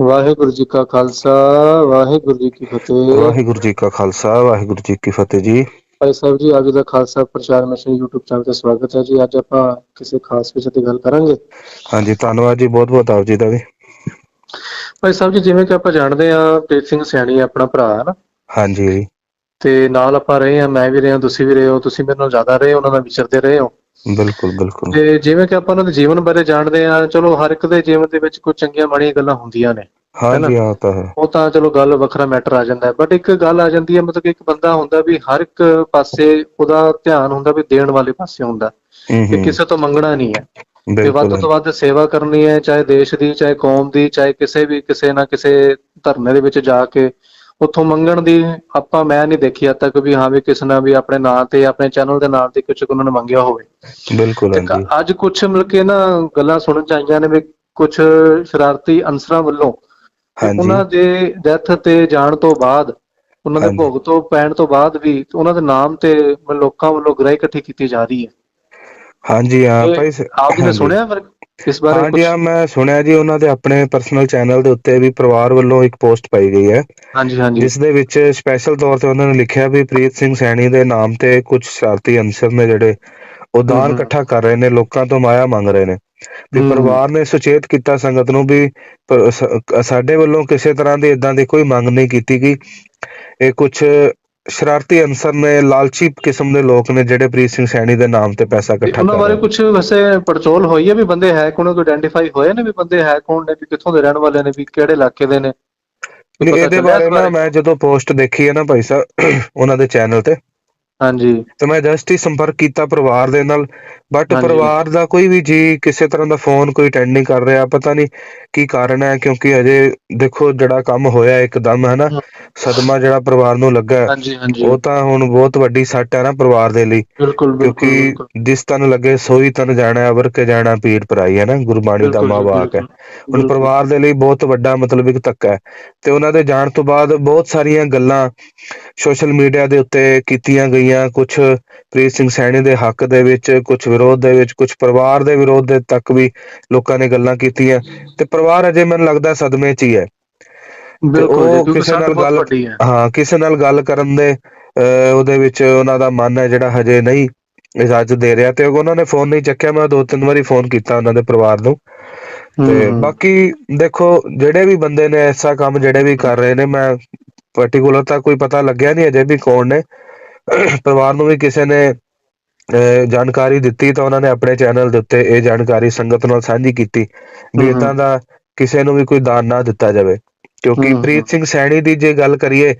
ਵਾਹਿਗੁਰੂ ਜੀ ਕਾ ਖਾਲਸਾ ਵਾਹਿਗੁਰੂ ਜੀ ਕੀ ਫਤਿਹ। ਵਾਹਿਗੁਰੂ ਜੀ ਕਾ ਖਾਲਸਾ ਵਾਹਿਗੁਰੂ ਜੀ ਕੀ ਫਤਿਹ ਜੀ। ਭਾਈ ਸਾਹਿਬ ਜੀ ਅੱਜ ਦਾ ਖਾਲਸਾ ਪ੍ਰਚਾਰ ਮਿਸ਼ਨ YouTube ਚੈਨਲ ਤੇ ਸਵਾਗਤ ਹੈ ਜੀ। ਅੱਜ ਆਪਾਂ ਕਿਸੇ ਖਾਸ ਵਿਸ਼ੇ ਤੇ ਗੱਲ ਕਰਾਂਗੇ। ਹਾਂਜੀ ਧੰਨਵਾਦ ਜੀ ਬਹੁਤ ਬਹੁਤ ਆਪ ਜੀ ਦਾ ਵੀ। ਭਾਈ ਸਾਹਿਬ ਜੀ ਜਿਵੇਂ ਕਿ ਆਪਾਂ ਜਾਣਦੇ ਹਾਂ ਪ੍ਰੀਤ ਸਿੰਘ ਸਿਆਣੀ ਆਪਣਾ ਭਰਾ ਹੈ ਨਾ। ਹਾਂਜੀ। ਤੇ ਨਾਲ ਆਪਾਂ ਰਹੇ ਹਾਂ ਮੈਂ ਵੀ ਰਿਹਾ ਤੁਸੀਂ ਵੀ ਰਹੇ ਹੋ ਤੁਸੀਂ ਮੇਰੇ ਨਾਲ ਜ਼ਿਆਦਾ ਰਹੇ ਉਹਨਾਂ ਨਾਲ ਵਿਚਰਦੇ ਰਹੇ ਹੋ। ਬਿਲਕੁਲ ਬਿਲਕੁਲ। ਤੇ ਜਿਵੇਂ ਕਿ ਆਪਾਂ ਉਹਨਾਂ ਦੇ ਜੀਵਨ ਬਾਰੇ ਜਾਣਦੇ ਹਾਂ ਚਲੋ ਹਰ ਇੱਕ ਦੇ ਜੀਵਨ ਦੇ ਵਿੱਚ ਕੁਝ ਚੰਗੀਆਂ ਮਾੜੀਆਂ ਗੱਲਾਂ ਹੁੰਦੀਆਂ ਨੇ ਹਾਂਜੀ ਆ ਤਾਂ ਹੈ। ਉਹ ਤਾਂ ਚਲੋ ਗੱਲ ਵੱਖਰਾ ਮੈਟਰ ਆ ਜਾਂਦਾ ਹੈ ਬਟ ਇੱਕ ਗੱਲ ਆ ਜਾਂਦੀ ਹੈ ਮਤਲਬ ਕਿ ਇੱਕ ਬੰਦਾ ਹੁੰਦਾ ਵੀ ਹਰ ਇੱਕ ਪਾਸੇ ਉਹਦਾ ਧਿਆਨ ਹੁੰਦਾ ਵੀ ਦੇਣ ਵਾਲੇ ਪਾਸੇ ਹੁੰਦਾ ਕਿ ਕਿਸੇ ਤੋਂ ਮੰਗਣਾ ਨਹੀਂ ਹੈ। ਤੇ ਵੱਧ ਤੋਂ ਵੱਧ ਸੇਵਾ ਕਰਨੀ ਹੈ ਚਾਹੇ ਦੇਸ਼ ਦੀ ਚਾਹੇ ਕੌਮ ਦੀ ਚਾਹੇ ਕਿਸੇ ਵੀ ਕਿਸੇ ਨਾ ਕਿਸੇ ਧਰਨੇ ਦੇ ਵਿੱਚ ਜਾ ਕੇ ਉੱਥੋਂ ਮੰਗਣ ਦੀ ਆਪਾਂ ਮੈਂ ਨਹੀਂ ਦੇਖੀ ਅੱਜ ਤੱਕ ਵੀ ਹਾਂ ਵੀ ਕਿਸੇ ਨੇ ਵੀ ਆਪਣੇ ਨਾਂ ਤੇ ਆਪਣੇ ਚੈਨਲ ਦੇ ਨਾਂ ਤੇ ਕੁਝ ਉਹਨਾਂ ਨੇ ਮੰਗਿਆ ਹੋਵੇ। ਬਿਲਕੁਲ ਹਾਂਜੀ। ਅੱਜ ਕੁਝ ਮਿਲ ਕੇ ਨਾ ਗੱਲਾਂ ਸੁਣਨ ਚ ਆਈਆਂ ਨੇ ਵੀ ਕੁਝ ਸ਼ਰਾਰਤੀ ਅਨਸਰਾਂ ਵੱਲੋਂ। ਉਹਨਾਂ ਦੇ ਡੈਥ ਤੇ ਜਾਣ ਤੋਂ ਬਾਅਦ ਉਹਨਾਂ ਦੇ। ਭੋਗ ਤੋਂ ਪੈਣ ਤੋਂ ਬਾਅਦ ਵੀ ਉਹਨਾਂ ਦੇ ਨਾਮ ਤੇ ਲੋਕਾਂ ਵੱਲੋਂ ਗ੍ਰਾਈ ਇਕੱਠੀ ਕੀਤੀ ਜਾ ਰਹੀ ਹੈ। ਹਾਂਜੀ ਹਾਂ ਭਾਈ ਸ- ਆਪ ਜੀ ਨੇ ਹਾਂਜੀ। ਸੁਣਿਆ ਫਿਰ ਇਸ ਬਾਰੇ ਹਾਂਜੀ ਕੁਝ ਹਾਂ ਮੈਂ ਸੁਣਿਆ ਜੀ ਉਹਨਾਂ ਦੇ ਆਪਣੇ ਪਰਸਨਲ ਚੈਨਲ ਦੇ ਉੱਤੇ ਵੀ ਪਰਿਵਾਰ ਵੱਲੋਂ ਇੱਕ ਪੋਸਟ ਪਾਈ ਗਈ ਹੈ ਹਾਂਜੀ ਹਾਂਜੀ ਜਿਸ ਦੇ ਵਿੱਚ ਸਪੈਸ਼ਲ ਤੌਰ ਤੇ ਉਹਨਾਂ ਨੇ ਲਿਖਿਆ ਵੀ ਪ੍ਰੀਤ ਸਿੰਘ ਸੈਣੀ ਦੇ ਨਾਮ ਤੇ ਕੁਝ ਸ਼ਰਾਰਤੀ ਅਨਸਰ ਨੇ ਜਿਹੜੇ ਉਹ ਦਾਨ ਹਮ। ਇਕੱਠਾ ਕਰ ਰਹੇ ਨੇ ਲੋਕਾਂ ਤੋਂ ਮਾਇਆ ਮੰਗ ਰਹੇ ਨੇ ਵੀ ਹਮ। ਪਰਿਵਾਰ ਨੇ ਸੁਚੇਤ ਕੀਤਾ ਸੰਗਤ ਨੂੰ ਵੀ ਪ- ਸ- ਸਾਡੇ ਵੱਲੋਂ ਕਿਸੇ ਤਰ੍ਹਾਂ ਦੀ ਇਦਾਂ ਦੀ ਕੋਈ ਮੰਗ ਨਹੀਂ ਕੀਤੀ ਗਈ ਇਹ ਕੁਝ ਸ਼ਰਾਰਤੀ ਅਨਸਰ ਨੇ ਲਾਲਚੀ ਕਿਸਮ ਦੇ ਲੋਕ ਨੇ ਜਿਹੜੇ ਪ੍ਰੀਤ ਸਿੰਘ ਸੈਣੀ ਦੇ ਨਾਮ ਤੇ ਪੈਸਾ ਇਕੱਠਾ ਉਹਨਾਂ ਕਰ ਬਾਰੇ ਰਹੇ ਨੇ। ਕੁਝ ਵੈਸੇ ਪੜਚੋਲ ਹੋਈ ਹੈ ਵੀ ਬੰਦੇ ਹੈ ਕੋਣ ਕੋਈ ਆਇਡੈਂਟੀਫਾਈ ਹੋਏ ਨੇ ਵੀ ਬੰਦੇ ਹੈ ਕੌਣ ਨੇ ਵੀ ਕਿੱਥੋਂ ਦੇ ਰਹਿਣ ਵਾਲੇ ਨੇ ਵੀ ਕਿਹੜੇ ਇਲਾਕੇ ਦੇ ਨੇ? ਇਹਦੇ ਬਾਰੇ ਨਾ ਮੈਂ ਜਦੋਂ ਪੋਸਟ ਦੇਖੀ ਹੈ ਨਾ ਭਾਈ ਸਾਹਿਬ ਉਹਨਾਂ ਦੇ ਚੈਨਲ ਤੇ ਹਾਂਜੀ। ਤੇ ਮੈਂ ਜਸਟ ਹੀ ਸੰਪਰਕ ਕੀਤਾ ਪਰਿਵਾਰ ਦੇ ਨਾਲ ਬਟ ਹਾਂਜੀ। ਪਰਿਵਾਰ ਦਾ ਕੋਈ ਵੀ ਜੀ ਕਿਸੇ ਤਰ੍ਹਾਂ ਦਾ ਫੋਨ ਕੋਈ ਅਟੈਂਡ ਨਹੀਂ ਕਰ ਰਿਹਾ ਪਤਾ ਨਹੀਂ ਕੀ ਕਾਰਨ ਹੈ ਕਿਉਂਕਿ ਅਜੇ ਦੇਖੋ ਜਿਹੜਾ ਕੰਮ ਹੋਇਆ ਇੱਕਦਮ ਹੈ। ਨਾ। ਸਦਮਾ ਜਿਹੜਾ ਪਰਿਵਾਰ ਨੂੰ ਲੱਗਾ ਹੈ, ਹਾਂਜੀ ਹਾਂਜੀ। ਉਹ ਤਾਂ ਹੁਣ ਬਹੁਤ ਵੱਡੀ ਸੱਟ ਹੈ ਨਾ ਪਰਿਵਾਰ ਦੇ ਲਈ। ਬਿਲਕੁਲ ਬਿਲਕੁਲ ਕਿਉਂਕਿ ਬਿਲਕੁਲ। ਜਿਸ ਤਨ ਲੱਗੇ ਸੋਈ ਤਨ ਜਾਣਾ ਅਵਰ ਕੇ ਜਾਣਾ ਪੀੜ ਪਰਾਈ ਹੈ ਨਾ ਗੁਰਬਾਣੀ ਦਾ ਬਿਲਕੁਲ ਜੀ, ਮਾਵਾਕ ਹੈ। ਬਿਲਕੁਲ, ਹੁਣ ਬਿਲਕੁਲ। ਪਰਿਵਾਰ ਦੇ ਲਈ ਬਹੁਤ ਵੱਡਾ ਮਤਲਬ ਇੱਕ ਧੱਕਾ ਹੈ। ਤੇ ਉਹਨਾਂ ਦੇ ਜਾਣ ਤੋਂ ਬਾਅਦ ਬਹੁਤ ਸਾਰੀਆਂ ਗੱਲਾਂ ਸੋਸ਼ਲ ਮੀਡੀਆ ਦੇ ਉੱਤੇ ਕੀਤੀਆਂ ਗਈਆਂ ਕੁਝ ਪ੍ਰੀਤ ਸਿੰਘ ਸੈਣੀ ਦੇ ਹੱਕ ਦੇ ਵਿੱਚ ਕੁਝ ਵਿਰੋਧ ਦੇ ਵਿੱਚ ਕੁਝ ਪਰਿਵਾਰ ਦੇ ਵਿਰੋਧ ਦੇ ਤੱਕ ਵੀ ਲੋਕਾਂ ਨੇ ਗੱਲਾਂ ਕੀਤੀਆਂ। ਤੇ ਪਰਿਵਾਰ ਅਜੇ ਮੈਨੂੰ ਲੱਗਦਾ ਸਦਮੇ 'ਚ ਹੀ ਹੈ। ਬਿਲਕੁਲ ਕਿਸੇ ਨਾਲ ਗੱਲ- ਹੈ। ਕਿਸੇ ਨਾਲ ਗੱਲ ਕਰਨ ਦੇ ਉਹਦੇ ਵਿੱਚ ਉਹਨਾਂ ਦਾ ਮਨ ਹੈ ਜਿਹੜਾ ਹਜੇ ਨਹੀਂ ਇਜਾਜ਼ਤ ਦੇ ਰਿਹਾ। ਤੇ ਉਹਨਾਂ ਨੇ ਫੋਨ ਨਹੀਂ ਚੱਕਿਆ ਮੈਂ ਦੋ ਤਿੰਨ ਵਾਰੀ ਫੋਨ ਕੀਤਾ ਉਹਨਾਂ ਦੇ ਪਰਿਵਾਰ ਨੂੰ। ਤੇ ਬਾਕੀ ਦੇਖੋ ਜਿਹੜੇ ਵੀ ਬੰਦੇ ਨੇ ਐਸਾ ਕੰਮ ਜਿਹੜੇ ਵੀ ਕਰ ਰਹੇ ਨੇ ਮੈਂ ਪਾਰਟਿਕੂਲਰ ਤਾਂ ਕੋਈ ਪਤਾ ਲੱਗਿਆ ਨਹੀਂ ਅਜੇ ਵੀ ਕੌਣ ਨੇ। ਪਰਿਵਾਰ ਨੂੰ ਵੀ ਕਿਸੇ ਨੇ ਜਾਣਕਾਰੀ ਦਿੱਤੀ ਤਾਂ ਉਹਨਾਂ ਨੇ ਆਪਣੇ ਚੈਨਲ ਦੇ ਉੱਤੇ ਇਹ ਜਾਣਕਾਰੀ ਸੰਗਤ ਨਾਲ ਸਾਂਝੀ ਕੀਤੀ ਵੀ। ਇਦਾਂ ਦਾ ਕਿਸੇ ਨੂੰ ਵੀ ਕੋਈ ਦਾਨ ਨਾ ਦਿੱਤਾ ਜਾਵੇ। ਕਿਉਂਕਿ ਪ੍ਰੀਤ ਸਿੰਘ ਸੈਣੀ ਦੀ ਜੇ ਗੱਲ ਕਰੀਏ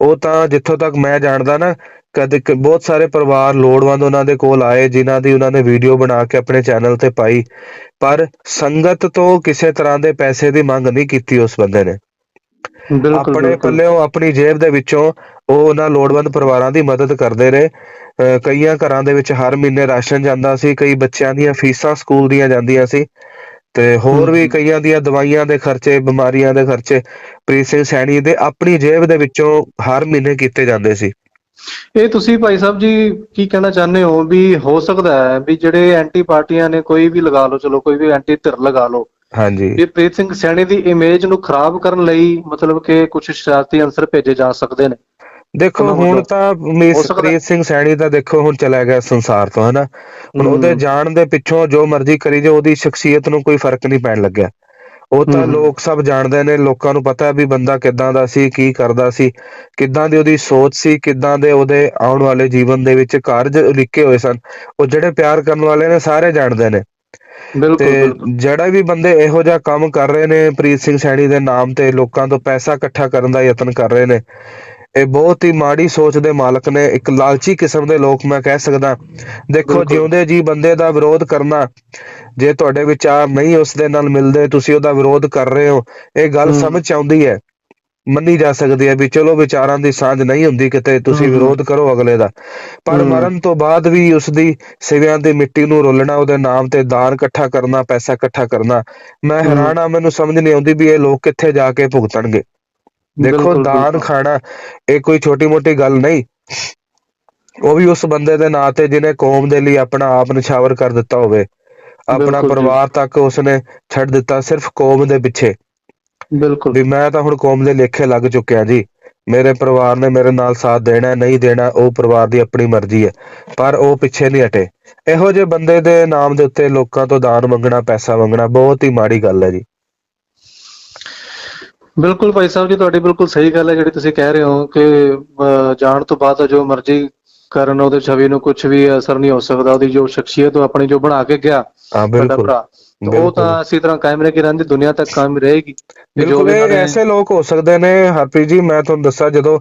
ਉਹ ਤਾਂ ਜਿੱਥੋਂ ਤੱਕ ਮੈਂ ਜਾਣਦਾ ਨਾ ਕਦੇ ਬਹੁਤ ਸਾਰੇ ਪਰਿਵਾਰ ਲੋੜਵੰਦ ਉਹਨਾਂ ਦੇ ਕੋਲ ਆਏ ਜਿਨ੍ਹਾਂ ਦੀ ਉਹਨਾਂ ਨੇ ਵੀਡੀਓ ਬਣਾ ਕੇ ਆਪਣੇ ਚੈਨਲ ਤੇ ਪਾਈ। ਪਰ ਸੰਗਤ ਤੋਂ ਕਿਸੇ ਤਰ੍ਹਾਂ ਦੇ ਪੈਸੇ ਦੀ ਮੰਗ ਨਹੀਂ ਕੀਤੀ ਉਸ ਬੰਦੇ ਨੇ। ਆਪਣੇ ਪੱਲਿਓਂ ਆਪਣੀ ਜੇਬ ਦੇ ਵਿੱਚੋਂ ਉਹ ਉਹਨਾਂ ਲੋੜਵੰਦ ਪਰਿਵਾਰਾਂ ਦੀ ਮਦਦ ਕਰਦੇ ਰਹੇ। ਕਈਆਂ ਘਰਾਂ ਦੇ ਵਿੱਚ ਹਰ ਮਹੀਨੇ ਰਾਸ਼ਨ ਜਾਂਦਾ ਸੀ ਕਈ ਬੱਚਿਆਂ ਦੀਆਂ ਫੀਸਾਂ ਸਕੂਲ ਦੀਆਂ ਜਾਂਦੀਆਂ ਸੀ। ਤੇ ਹੋਰ ਵੀ। ਕਈਆਂ ਦੀਆਂ ਦਵਾਈਆਂ ਦੇ ਖਰਚੇ ਬਿਮਾਰੀਆਂ ਦੇ ਖਰਚੇ ਪ੍ਰੀਤ ਸਿੰਘ ਸੈਣੀ ਦੇ ਆਪਣੀ ਜੇਬ ਦੇ ਵਿੱਚੋਂ ਹਰ ਮਹੀਨੇ ਕੀਤੇ ਜਾਂਦੇ ਸੀ। ਇਹ ਤੁਸੀਂ ਭਾਈ ਸਾਹਿਬ ਜੀ ਕੀ ਕਹਿਣਾ ਚਾਹੁੰਦੇ ਹੋ? ਵੀ ਹੋ ਸਕਦਾ ਹੈ ਵੀ ਜਿਹੜੇ ਐਂਟੀ ਪਾਰਟੀਆਂ ਨੇ ਕੋਈ ਵੀ ਲਗਾ ਲਓ ਚਲੋ ਕੋਈ ਵੀ ਐਂਟੀ ਧਿਰ ਲਗਾ ਲਓ ਹਾਂਜੀ ਇਹ ਪ੍ਰੀਤ ਸਿੰਘ ਸੈਣੀ ਦੀ ਇਮੇਜ ਨੂੰ ਖਰਾਬ ਕਰਨ ਲਈ ਮਤਲਬ ਕਿ ਕੁਝ ਸ਼ਰਾਰਤੀ ਅੰਸਰ ਭੇਜੇ ਜਾ ਸਕਦੇ ਨੇ ਦੇਖੋ ਹੁਣ। ਤਾਂ ਮਿਸ ਪ੍ਰੀਤ ਸਿੰਘ ਸੈਣੀ ਦਾ ਦੇਖੋ ਹੁਣ ਚਲਾ ਗਿਆ ਸੰਸਾਰ ਤੋਂ ਹਨਾ ਹੁਣ। ਉਹਦੇ ਜਾਣ ਦੇ ਪਿੱਛੋਂ ਜੋ ਮਰਜ਼ੀ ਕਰੀ ਜੇ ਉਹਦੀ ਸ਼ਖਸੀਅਤ ਨੂੰ ਕੋਈ ਫ਼ਰਕ ਨਹੀਂ ਪੈਣ ਲੱਗਿਆ ਉਹ ਤਾਂ। ਲੋਕ ਸਭ ਜਾਣਦੇ ਨੇ ਲੋਕਾਂ ਨੂੰ ਪਤਾ ਹੈ ਵੀ ਬੰਦਾ ਕਿੱਦਾਂ ਦਾ ਸੀ ਕੀ ਕਰਦਾ ਸੀ ਕਿੱਦਾਂ ਦੀ ਉਹਦੀ ਸੋਚ ਸੀ ਕਿੱਦਾਂ ਦੇ ਉਹਦੇ ਆਉਣ ਵਾਲੇ ਜੀਵਨ ਦੇ ਵਿੱਚ ਕਾਰਜ ਲਿਖੇ ਹੋਏ ਸਨ ਉਹ ਜਿਹੜੇ ਪਿਆਰ ਕਰਨ ਵਾਲੇ ਨੇ ਸਾਰੇ ਜਾਣਦੇ ਨੇ ਤੇ ਜਿਹੜਾ ਵੀ ਬੰਦੇ ਇਹੋ ਜਿਹਾ ਕੰਮ ਕਰ ਰਹੇ ਨੇ ਪ੍ਰੀਤ ਸਿੰਘ ਸੈਣੀ ਦੇ ਨਾਮ ਤੇ ਲੋਕਾਂ ਤੋਂ ਪੈਸਾ ਇਕੱਠਾ ਕਰਨ ਦਾ ਯਤਨ ਕਰ ਰਹੇ ਨੇ ਇਹ ਬਹੁਤ ਹੀ ਮਾੜੀ ਸੋਚ ਦੇ ਮਾਲਕ ਨੇ ਇੱਕ ਲਾਲਚੀ ਕਿਸਮ ਦੇ ਲੋਕ ਮੈਂ ਕਹਿ ਸਕਦਾ ਦੇਖੋ। ਜਿਉਂਦੇ ਜੀ ਬੰਦੇ ਦਾ ਵਿਰੋਧ ਕਰਨਾ ਜੇ ਤੁਹਾਡੇ ਵਿਚਾਰ ਨਹੀਂ ਉਸ ਦੇ ਨਾਲ ਮਿਲਦੇ ਤੁਸੀਂ ਉਹਦਾ ਵਿਰੋਧ ਕਰ ਰਹੇ ਹੋ ਇਹ ਗੱਲ। ਸਮਝ ਆਉਂਦੀ ਹੈ ਮੰਨੀ ਜਾ ਸਕਦੀ ਹੈ ਵੀ ਚਲੋ ਵਿਚਾਰਾਂ ਦੀ ਸਾਂਝ ਨਹੀਂ ਹੁੰਦੀ ਕਿਤੇ ਤੁਸੀਂ। ਵਿਰੋਧ ਕਰੋ ਅਗਲੇ ਦਾ ਪਰ। ਮਰਨ ਤੋਂ ਬਾਅਦ ਵੀ ਉਸ ਦੀ ਸਿਵਿਆਂ ਦੀ ਮਿੱਟੀ ਨੂੰ ਰੋਲਣਾ ਉਹਦੇ ਨਾਮ ਤੇ ਦਾਨ ਇਕੱਠਾ ਕਰਨਾ ਪੈਸਾ ਇਕੱਠਾ ਕਰਨਾ ਮੈਂ। ਹੈਰਾਨ ਆ ਮੈਨੂੰ ਸਮਝ ਨਹੀਂ ਆਉਂਦੀ ਵੀ ਇਹ ਲੋਕ ਕਿੱਥੇ ਜਾ ਕੇ ਭੁਗਤਣਗੇ ਦੇਖੋ ਦਾਨ। ਖਾਣਾ ਇਹ ਕੋਈ ਛੋਟੀ ਮੋਟੀ ਗੱਲ ਨਹੀਂ ਉਹ ਵੀ ਉਸ ਬੰਦੇ ਦੇ ਨਾਂ ਤੇ ਜਿਹਨੇ ਕੌਮ ਦੇ ਲਈ ਆਪਣਾ ਆਪ ਨਿਛਾਵਰ ਕਰ ਦਿੱਤਾ ਹੋਵੇ ਆਪਣਾ। ਪਰਿਵਾਰ ਤੱਕ ਉਸਨੇ ਛੱਡ ਦਿੱਤਾ ਸਿਰਫ ਕੌਮ ਦੇ ਪਿੱਛੇ ਬਿਲਕੁਲ। ਵੀ ਮੈਂ ਤਾਂ ਹੁਣ ਕੌਮ ਦੇ ਲੇਖੇ ਲੱਗ ਚੁੱਕਿਆ ਜੀ। ਮੇਰੇ ਪਰਿਵਾਰ ਨੇ ਮੇਰੇ ਨਾਲ ਸਾਥ ਦੇਣਾ ਹੈ, ਨਹੀਂ ਦੇਣਾ ਉਹ ਪਰਿਵਾਰ ਦੀ ਆਪਣੀ ਮਰਜ਼ੀ ਹੈ ਪਰ ਉਹ ਪਿੱਛੇ ਨਹੀਂ ਹਟੇ। ਇਹੋ ਜਿਹੇ ਬੰਦੇ ਦੇ ਨਾਮ ਦੇ ਉੱਤੇ ਲੋਕਾਂ ਤੋਂ ਦਾਨ ਮੰਗਣਾ ਪੈਸਾ ਮੰਗਣਾ ਬਹੁਤ ਹੀ ਮਾੜੀ ਗੱਲ ਹੈ ਜੀ। ਬਿਲਕੁਲ ਭਾਈ ਸਾਹਿਬ ਜੀ ਤੁਹਾਡੀ ਬਿਲਕੁਲ ਸਹੀ ਗੱਲ ਹੈ ਜਿਹੜੀ ਤੁਸੀਂ ਕਹਿ ਰਹੇ ਹੋ ਕਿ ਅਹ, ਜਾਣ ਤੋਂ ਬਾਅਦ ਜੋ ਮਰਜ਼ੀ ਕਰਨ ਉਹਦੇ ਛਵੀ ਨੂੰ ਕੁਝ ਵੀ ਅਸਰ ਨਹੀਂ ਹੋ ਸਕਦਾ ਉਹਦੀ ਜੋ ਸ਼ਖਸੀਅਤ ਉਹ ਆਪਣੀ ਜੋ ਬਣਾ ਕੇ ਗਿਆ ਹਾਂ ਵੱਡਾ ਬਿਲਕੁਲ ਭਰਾ। ਤੇ ਉਹ। ਤਾਂ ਇਸੇ ਤਰ੍ਹਾਂ ਕਾਇਮ ਰਹਿ ਕੇ ਰਹਿੰਦੀ ਦੁਨੀਆ ਤੱਕ ਕਾਇਮ ਰਹੇਗੀ। ਬਿਲਕੁਲ ਐਸੇ ਲੋਕ ਹੋ ਸਕਦੇ ਨੇ ਹਰਪ੍ਰੀਤ ਜੀ ਮੈਂ ਤੁਹਾਨੂੰ ਦੱਸਾਂ ਜਦੋਂ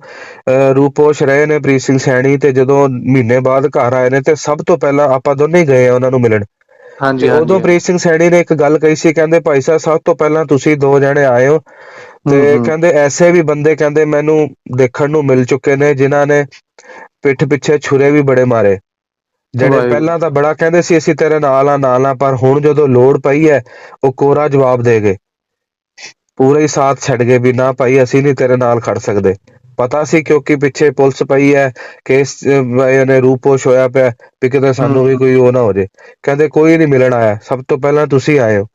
ਰੂਪੋਸ਼ ਰਹੇ ਨੇ ਪ੍ਰੀਤ ਸਿੰਘ ਸੈਣੀ ਤੇ ਜਦੋਂ ਮਹੀਨੇ ਬਾਅਦ ਘਰ ਆਏ ਨੇ ਤੇ ਸਭ ਤੋਂ ਪਹਿਲਾਂ ਆਪਾਂ ਦੋਨੇ ਗਏ ਆ ਉਹਨਾਂ ਨੂੰ ਮਿਲਣ। ਹਾਂਜੀ ਉਦੋਂ ਪ੍ਰੀਤ ਸਿੰਘ ਸੈਣੀ ਨੇ ਇੱਕ ਗੱਲ ਕਹੀ ਸੀ ਕਹਿੰਦੇ ਭਾਈ ਸਾਹਿਬ ਸਭ ਤੋਂ ਪਹਿਲਾਂ ਤੁਸੀਂ ਦੋ ਜਣੇ ਆਏ ਹੋ। ਤੇ। ਕਹਿੰਦੇ ਐਸੇ ਵੀ ਬੰਦੇ ਕਹਿੰਦੇ ਮੈਨੂੰ ਦੇਖਣ ਨੂੰ ਮਿਲ ਚੁੱਕੇ ਨੇ ਜਿਨ੍ਹਾਂ ਨੇ ਪਿੱਠ ਪਿੱਛੇ ਛੁਰੇ ਵੀ ਬੜੇ ਮਾਰੇ। ਜਿਹੜੇ। ਪਹਿਲਾਂ ਤਾਂ ਬੜਾ ਕਹਿੰਦੇ ਸੀ ਅਸੀਂ ਤੇਰੇ ਨਾਲ ਆ ਨਾਲ ਆ ਪਰ ਹੁਣ ਜਦੋਂ ਲੋੜ ਪਈ ਹੈ ਉਹ ਕੋਰਾ ਜਵਾਬ ਦੇ ਗਏ ਪੂਰਾ ਹੀ ਸਾਥ ਛੱਡ ਗਏ ਵੀ ਨਾ ਭਾਈ ਅਸੀਂ ਨਹੀਂ ਤੇਰੇ ਨਾਲ ਖੜ ਸਕਦੇ ਪਤਾ ਸੀ ਕਿਉਂਕਿ ਪਿੱਛੇ ਪੁਲਿਸ ਪਈ ਹੈ ਕੇਸ ਨੇ ਰੂਪੋਸ਼ ਹੋਇਆ ਪਿਆ ਵੀ ਕਿਤੇ ਸਾਨੂੰ ਵੀ। ਕੋਈ ਉਹ ਨਾ ਹੋ ਜੇ ਕਹਿੰਦੇ ਕੋਈ ਨਹੀਂ ਮਿਲਣ ਆਇਆ ਸਭ ਤੋਂ ਪਹਿਲਾਂ ਤੁਸੀਂ ਆਏ ਹੋ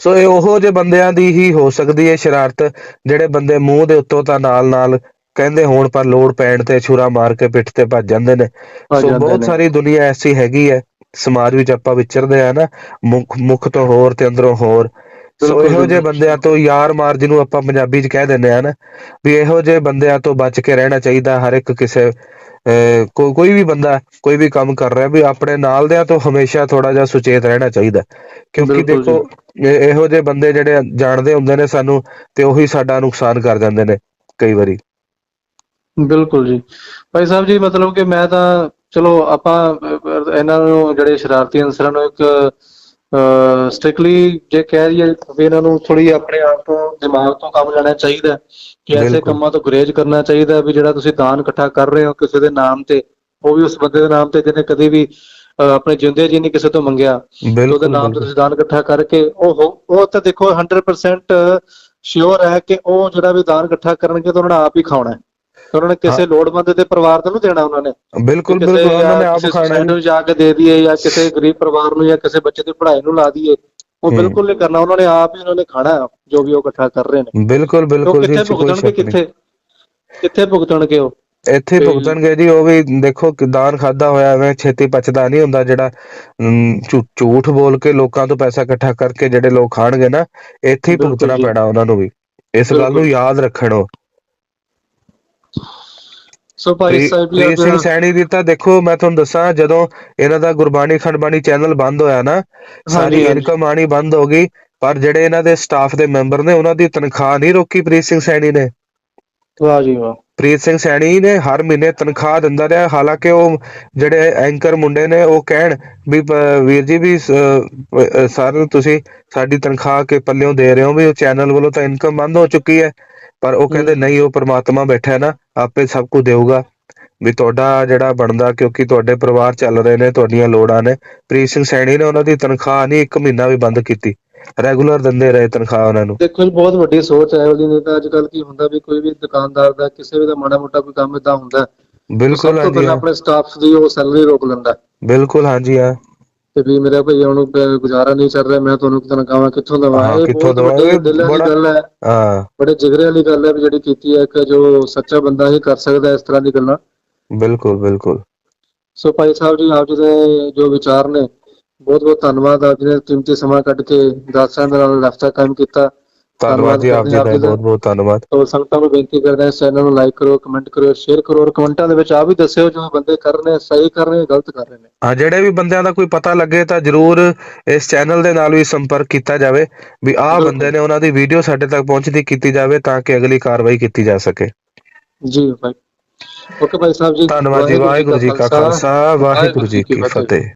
ਸੋ ਇਹ ਉਹੋ ਜਿਹੇ ਬੰਦਿਆਂ ਦੀ ਹੀ ਹੋ ਸਕਦੀ ਹੈ ਸ਼ਰਾਰਤ ਜਿਹੜੇ ਬੰਦੇ ਮੂੰਹ ਦੇ ਉੱਤੋਂ ਤਾਂ ਨਾਲ ਨਾਲ ਕਹਿੰਦੇ ਹੋਣ ਪਰ ਲੋੜ ਪੈਣ ਤੇ ਛੁਰਾ ਮਾਰ ਕੇ ਪਿੱਠ ਤੇ ਭੱਜ ਜਾਂਦੇ ਨੇ ਸੋ ਜਾਂਦੇ ਬਹੁਤ ਨੇ। ਸਾਰੀ ਦੁਨੀਆ ਐਸੀ ਹੈਗੀ ਹੈ ਸਮਾਜ ਵਿੱਚ ਆਪਾਂ ਵਿਚਰਦੇ ਆ ਨਾ ਮੁੱਖ ਮੁੱਖ ਤੋਂ ਹੋਰ ਤੇ ਅੰਦਰੋਂ ਹੋਰ ਸੋ ਬਿਲਕੁਲ, ਇਹੋ ਜਿਹੇ ਬਿਲਕੁਲ। ਬੰਦਿਆਂ ਤੋਂ ਯਾਰ ਮਾਰ ਜਿਹਨੂੰ ਆਪਾਂ ਪੰਜਾਬੀ 'ਚ ਕਹਿ ਦਿੰਦੇ ਆ ਨਾ ਵੀ ਇਹੋ ਜਿਹੇ ਬੰਦਿਆਂ ਤੋਂ ਬਚ ਕੇ ਰਹਿਣਾ ਚਾਹੀਦਾ ਹਰ ਇੱਕ ਕਿਸੇ ਅਹ, ਕੋ- ਕੋਈ ਵੀ ਬੰਦਾ ਕੋਈ ਵੀ ਕੰਮ ਕਰ ਰਿਹਾ ਵੀ ਆਪਣੇ ਨਾਲ ਦਿਆਂ ਤੋਂ ਹਮੇਸ਼ਾ ਥੋੜਾ ਜਿਹਾ ਸੁਚੇਤ ਰਹਿਣਾ ਚਾਹੀਦਾ ਕਿਉਂਕਿ ਬਿਲਕੁਲ ਜੀ। ਦੇਖੋ ਇਹ- ਇਹੋ ਜਿਹੇ ਬੰਦੇ ਜਿਹੜੇ ਜਾਣਦੇ ਹੁੰਦੇ ਨੇ ਸਾਨੂੰ ਤੇ ਉਹੀ ਸਾਡਾ ਨੁਕਸਾਨ ਕਰ ਜਾਂਦੇ ਨੇ ਕਈ ਵਾਰੀ ਬਿਲਕੁਲ ਜੀ। ਭਾਈ ਸਾਹਿਬ ਜੀ ਮਤਲਬ ਕਿ ਮੈਂ ਤਾਂ ਚਲੋ ਆਪਾਂ ਇਹਨਾਂ ਨੂੰ ਜਿਹੜੇ ਸ਼ਰਾਰਤੀ ਅਨਸਰਾਂ ਨੂੰ ਇੱਕ ਸਟ੍ਰਿਕਟਲੀ ਜੇ ਕਹਿ ਦਈਏ ਵੀ ਇਹਨਾਂ ਨੂੰ ਥੋੜੀ ਆਪਣੇ ਆਪ ਤੋਂ ਦਿਮਾਗ ਤੋਂ ਕੰਮ ਲੈਣਾ ਚਾਹੀਦਾ ਹੈ ਕਿ ਐਸੇ। ਕੰਮਾਂ ਤੋਂ ਗੁਰੇਜ਼ ਕਰਨਾ ਚਾਹੀਦਾ ਹੈ ਵੀ ਜਿਹੜਾ ਤੁਸੀਂ ਦਾਨ ਇਕੱਠਾ ਕਰ ਰਹੇ ਹੋ ਕਿਸੇ ਦੇ ਨਾਮ ਤੇ ਉਹ ਵੀ ਉਸ ਬੰਦੇ ਦੇ ਨਾਮ ਤੇ ਜਿਹਨੇ ਕਦੇ ਵੀ ਆਪਣੇ ਜਿੰਦੇ ਜੀ ਨਹੀਂ ਕਿਸੇ ਤੋਂ ਮੰਗਿਆ ਉਹਦੇ ਨਾਮ ਤੇ ਤੁਸੀਂ ਦਾਨ ਇਕੱਠਾ ਕਰਕੇ ਉਹ ਉਹ ਤਾਂ ਦੇਖੋ 100% ਸ਼ੋਰ ਹੈ ਕਿ ਉਹ ਜਿਹੜਾ ਵੀ ਦਾਨ ਇਕੱਠਾ ਕਰਨਗੇ ਤਾਂ ਉਹਨਾਂ ਨੇ ਆਪ ਹੀ ਖਾਣਾ ਹੈ। ਉਹਨਾਂ ਨੇ ਕਿਸੇ ਲੋੜਵੰਦ ਦੇ ਪਰਿਵਾਰ ਨਹੀਂ ਦੇਣਾ ਉਹਨਾਂ ਨੇ ਬਿਲਕੁਲ ਬਿਲਕੁਲ ਉਹਨਾਂ ਨੇ ਆਪ ਖਾਣਾ। ਨੂੰ ਜਾ ਕੇ ਦੇ ਦਈਏ ਜਾਂ ਕਿਸੇ ਗਰੀਬ ਪਰਿਵਾਰ ਨੂੰ ਜਾਂ ਕਿਸੇ ਬੱਚੇ ਦੀ ਪੜ੍ਹਾਈ ਨੂੰ ਲਾ ਦਈਏ ਉਹ। ਬਿਲਕੁਲ ਨਹੀਂ ਕਰਨਾ ਉਹਨਾਂ ਨੇ ਆਪ ਹੀ ਉਹਨਾਂ ਨੇ ਖਾਣਾ ਜੋ ਵੀ ਉਹ ਇਕੱਠਾ ਕਰ ਰਹੇ ਨੇ ਬਿਲਕੁਲ ਬਿਲਕੁਲ ਜੀ ਕਿੱਥੇ ਭੁਗਤਣਗੇ ਕਿੱਥੇ ਕਿੱਥੇ ਭੁਗਤਣਗੇ ਉਹ ਇੱਥੇ ਭੁਗਤਣਗੇ ਜੀ ਉਹ ਵੀ ਦੇਖੋ ਕਿ ਦਾਨ ਖਾਦਾ ਹੋਇਆ ਐਵੇਂ ਛੇਤੀ ਪਚਦਾ ਨਹੀਂ ਹੁੰਦਾ ਜਿਹੜਾ ਝੂਠ ਬੋਲ ਕੇ ਲੋਕਾਂ ਤੋਂ ਪੈਸਾ ਇਕੱਠਾ ਕਰਕੇ ਜਿਹੜੇ ਲੋਕ ਖਾਣਗੇ ਨਾ ਇੱਥੇ ਹੀ ਭੁਗਤਣਾ। ਪੈਣਾ ਉਹਨਾਂ ਨੂੰ ਵੀ ਇਸ ਗੱਲ ਨੂੰ। ਯਾਦ ਰੱਖਣ ਸੋ ਭਾਈ ਸਾਹਿਬ ਜੀ ਪ੍ਰੀਤ ਸਿੰਘ ਸੈਣੀ ਦੀ ਤਾਂ ਦੇਖੋ ਮੈਂ ਤੁਹਾਨੂੰ ਦੱਸਾਂ ਜਦੋਂ ਇਹਨਾਂ ਦਾ ਗੁਰਬਾਣੀ ਖੰਡਬਾਣੀ ਚੈਨਲ ਬੰਦ ਹੋਇਆ ਨਾ ਸਾਰੀ। ਇਨਕਮ ਆਣੀ ਬੰਦ ਹੋ ਗਈ ਪਰ ਜਿਹੜੇ ਇਹਨਾਂ ਦੇ ਸਟਾਫ ਦੇ ਮੈਂਬਰ ਨੇ ਉਹਨਾਂ ਦੀ ਤਨਖਾਹ ਨਹੀਂ ਰੋਕੀ ਪ੍ਰੀਤ ਸਿੰਘ ਸੈਣੀ ਨੇ। ਵਾਹ ਜੀ ਵਾਹ। ਪ੍ਰੀਤ ਸਿੰਘ ਸੈਣੀ ਨੇ ਹਰ ਮਹੀਨੇ ਤਨਖਾਹ ਦਿੰਦਾ ਰਿਹਾ ਹਾਲਾਂਕਿ ਉਹ ਜਿਹੜੇ ਐਂਕਰ ਮੁੰਡੇ ਨੇ ਉਹ ਕਹਿਣ ਵੀ ਵੀਰ ਜੀ ਵੀ ਸਰ ਤੁਸੀਂ ਸਾਡੀ ਤਨਖਾਹ ਕੇ ਪੱਲਿਓਂ ਦੇ ਰਹੇ ਹੋ ਵੀ ਉਹ ਚੈਨਲ ਵੱਲੋਂ ਤਾਂ ਇਨਕਮ ਬੰਦ ਹੋ ਚੁੱਕੀ ਹੈ। ਪਰ ਉਹ ਕਹਿੰਦੇ। ਨਹੀਂ ਉਹ ਪ੍ਰਮਾਤਮਾ ਬੈਠਾ ਹੈ ਨਾ ਆਪੇ ਸਭ ਕੁਝ ਦੇਊਗਾ। ਵੀ ਤੁਹਾਡਾ ਜਿਹੜਾ ਬਣਦਾ ਕਿਉਂਕਿ ਤੁਹਾਡੇ ਪਰਿਵਾਰ ਚੱਲ ਰਹੇ ਨੇ ਤੁਹਾਡੀਆਂ ਲੋੜਾਂ ਨੇ। ਪ੍ਰੀਤ ਸਿੰਘ ਸੈਣੀ ਨੇ ਉਹਨਾਂ ਦੀ ਤਨਖਾਹ ਨਹੀਂ ਇੱਕ ਮਹੀਨਾ ਵੀ ਬੰਦ ਕੀਤੀ। ਰੈਗੂਲਰ ਦਿੰਦੇ ਰਹੇ ਤਨਖਾਹ ਉਹਨਾਂ ਨੂੰ। ਦੇਖੋ ਜੀ ਬਹੁਤ ਵੱਡੀ ਸੋਚ ਹੈ ਉਹਦੀ ਨਹੀਂ ਤਾਂ ਅੱਜ ਕੱਲ ਕੀ ਹੁੰਦਾ ਵੀ ਕੋਈ ਵੀ ਦੁਕਾਨਦਾਰ ਦਾ ਕਿਸੇ ਵੀ ਦਾ ਮਾੜਾ ਮੋਟਾ ਕੋਈ ਕੰਮ ਇਦਾਂ ਹੁੰਦਾ। ਬਿਲਕੁਲ ਹਾਂਜੀ ਪਹਿਲਾਂ ਆਪਣੇ ਸਟਾਫ ਦੀ ਉਹ ਸੈਲਰੀ ਰੋਕ ਲੈਂਦਾ। ਬਿਲਕੁਲ ਹਾਂਜੀ ਹਾਂ। ਤੇ ਵੀ ਮੇਰਾ ਭਈ ਹੁਣ ਗੁਜ਼ਾਰਾ ਨਹੀਂ ਚੱਲ ਰਿਹਾ ਮੈਂ ਤੁਹਾਨੂੰ ਤਨਖਾਹਾਂ ਕਿੱਥੋਂ ਦੇਵਾਂ? ਇਹ ਕਿੱਥੋਂ ਦੇਵਾਂ? ਦਿਲ ਵਾਲੀ ਬੜਾ- ਗੱਲ ਹੈ। ਹਾਂ। ਬੜੇ ਜਿਗਰੇ ਵਾਲੀ ਗੱਲ ਹੈ ਵੀ ਜਿਹੜੀ ਕੀਤੀ ਹੈ ਕਿ ਜੋ ਸੱਚਾ ਬੰਦਾ ਹੀ ਕਰ ਸਕਦਾ ਇਸ ਤਰ੍ਹਾਂ ਦੀ ਗੱਲਾਂ। ਬਿਲਕੁਲ ਬਿਲਕੁਲ। ਸੋ ਭਾਈ ਸਾਹਿਬ ਜੀ ਆਪ ਜੀ ਦੇ ਜੋ ਵਿਚਾਰ ਨੇ ਬਹੁਤ ਬਹੁਤ ਧੰਨਵਾਦ। ਆਪ ਜੀ ਨੇ ਕੀਮਤੀ ਸਮਾਂ ਕੱਢ ਕੇ ਦਾਸਾਂ ਨਾਲ ਰਫਤਾ ਕਾਇਮ ਕੀਤਾ। ਧੰਨਵਾਦ ਜੀ ਆਪ ਜੀ ਦਾ ਬਹੁਤ ਬਹੁਤ ਧੰਨਵਾਦ। ਤੋ ਸੰਗਤਾਂ ਨੂੰ ਬੇਨਤੀ ਕਰਦੇ ਹਾਂ ਇਸ ਚੈਨਲ ਨੂੰ ਲਾਈਕ ਕਰੋ ਕਮੈਂਟ ਕਰੋ ਸ਼ੇਅਰ ਕਰੋ ਔਰ ਕਮੈਂਟਾਂ ਦੇ ਵਿੱਚ ਆ ਵੀ ਦੱਸਿਓ ਜੋ ਬੰਦੇ ਕਰ ਰਹੇ ਨੇ ਸਹੀ ਕਰ ਰਹੇ ਨੇ ਗਲਤ ਕਰ ਰਹੇ ਨੇ। ਹਾਂ ਜਿਹੜੇ ਵੀ ਬੰਦਿਆਂ ਦਾ ਕੋਈ ਪਤਾ ਲੱਗੇ ਤਾਂ ਜਰੂਰ ਇਸ ਚੈਨਲ ਦੇ ਨਾਲ ਵੀ ਸੰਪਰਕ ਕੀਤਾ ਜਾਵੇ ਵੀ ਆਹ। ਬੰਦੇ ਨੇ ਉਹਨਾਂ ਦੀ ਵੀਡੀਓ ਸਾਡੇ ਤੱਕ ਪਹੁੰਚਦੀ ਕੀਤੀ ਜਾਵੇ ਤਾਂ ਕਿ ਅਗਲੀ ਕਾਰਵਾਈ ਕੀਤੀ ਜਾ ਸਕੇ। ਜੀ ਭਾਈ ਓਕੇ ਭਾਈ ਸਾਹਿਬ ਜੀ ਧੰਨਵਾਦ ਜੀ ਵਾਹਿਗੁਰੂ ਜੀ ਕਾ ਖਾਲਸਾ। ਵਾਹਿਗੁਰੂ ਜੀ ਕੀ ਫਤਿਹ।